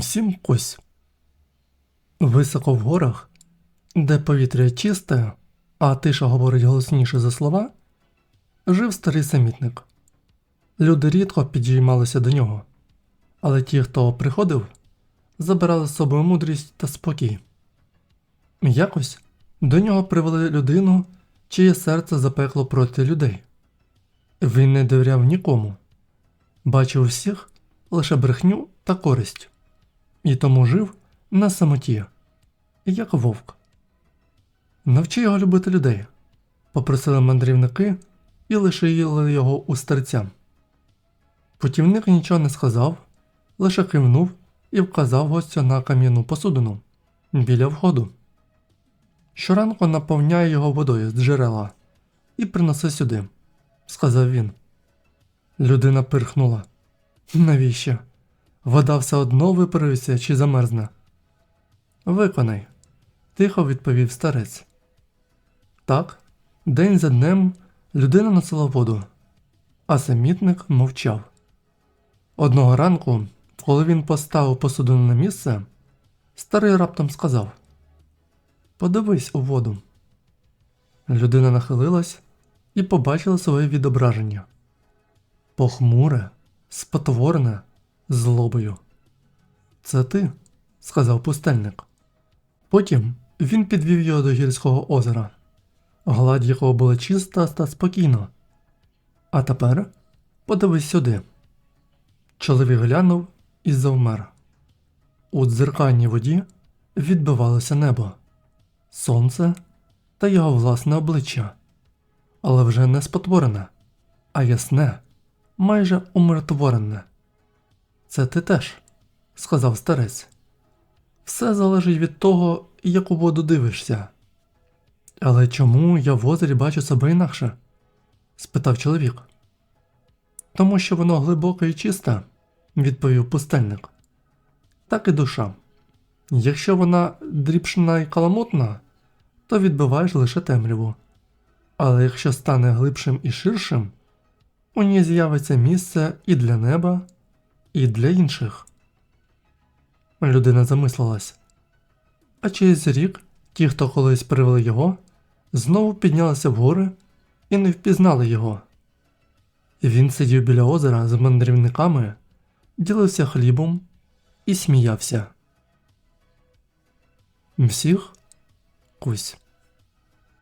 Всім кось. Високо в горах, де повітря чисте, а тиша говорить голосніше за слова, жив старий самітник. Люди рідко підіймалися до нього, але ті, хто приходив, забирали з собою мудрість та спокій. Якось до нього привели людину, чиє серце запекло проти людей. Він не довіряв нікому, бачив всіх лише брехню та користь, і тому жив на самоті, як вовк. Навчи його любити людей, попросили мандрівники і лишили його у старця. Путівник нічого не сказав, лише кивнув і вказав гостю на кам'яну посудину біля входу. Щоранку наповняє його водою з джерела і приноси сюди, сказав він. Людина пирхнула. Навіщо? Вода все одно випарується чи замерзне. Виконай, тихо відповів старець. Так, день за днем людина носила воду, а самітник мовчав. Одного ранку, коли він поставив посудину на місце, старий раптом сказав: Подивись у воду. Людина нахилилась і побачила своє відображення. Похмуре, спотворене, злобою. Це ти, сказав пустельник. Потім він підвів його до гірського озера, гладь якого була чиста та спокійна. А тепер подивись сюди. Чоловік глянув і завмер. У дзеркальній воді відбивалося небо, сонце та його власне обличчя, але вже не спотворене, а ясне, майже умиротворене. Це ти теж, сказав старець. Все залежить від того, яку воду дивишся. Але чому я в озері бачу себе інакше? спитав чоловік. Тому що воно глибоке і чисте, відповів пустельник. Так і душа. Якщо вона дрібшна і каламутна, то відбиваєш лише темряву. Але якщо стане глибшим і ширшим, у ній з'явиться місце і для неба, і для інших. Людина замислилась. А через рік ті, хто колись привели його, знову піднялися вгори і не впізнали його. Він сидів біля озера з мандрівниками, ділився хлібом і сміявся. Всіх кусь.